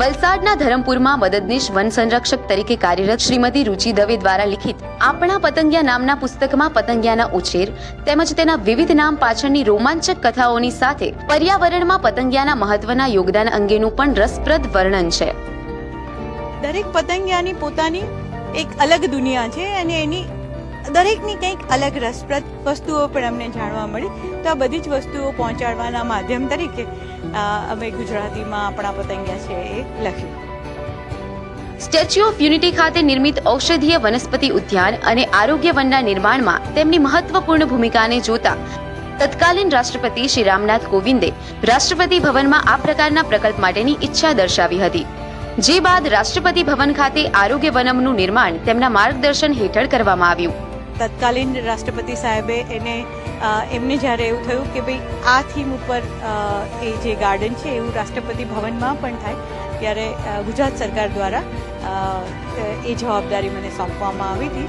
વલસાડના ધરમપુરમાં મદદનીશ વન સંરક્ષક તરીકે કાર્યરત શ્રીમતી રુચિ દવે દ્વારા લિખિત આપણા પતંગિયા નામના પુસ્તકમાં પતંગિયાના ઉછેર તેમજ તેના વિવિધ નામ પાછળની રોમાંચક કથાઓની સાથે પર્યાવરણમાં પતંગિયાના મહત્વના યોગદાન અંગેનું પણ રસપ્રદ વર્ણન છે. દરેક પતંગિયાની પોતાની એક અલગ દુનિયા છે અને એની દરેકની કંઈક અલગ રસપ્રદ વસ્તુઓ પણ અમને જાણવા મળી. તો આ બધી જ વસ્તુઓ પહોંચાડવાના માધ્યમ તરીકે અમે ગુજરાતીમાં આપણા પતંગિયા છે એ લખ્યું. સ્ટેચ્યુ ઓફ યુનિટી ખાતે નિર્મિત ઔષધીય વનસ્પતિ ઉદ્યાન અને આરોગ્ય વનના નિર્માણમાં તેમની મહત્વપૂર્ણ ભૂમિકાને જોતા તત્કાલીન રાષ્ટ્રપતિ શ્રી રામનાથ કોવિંદે રાષ્ટ્રપતિ ભવનમાં આ પ્રકારના પ્રકલ્પ માટેની ઈચ્છા દર્શાવી હતી. જે બાદ રાષ્ટ્રપતિ ભવન ખાતે આરોગ્ય વનમનું નિર્માણ તેમના માર્ગદર્શન હેઠળ કરવામાં આવ્યું. તત્કાલીન રાષ્ટ્રપતિ સાહેબે એને એમને જ્યારે એવું થયું કે ભાઈ આ થીમ ઉપર એ જે ગાર્ડન છે એવું રાષ્ટ્રપતિ ભવનમાં પણ થાય, ત્યારે ગુજરાત સરકાર દ્વારા એ જવાબદારી મને સોંપવામાં આવી હતી.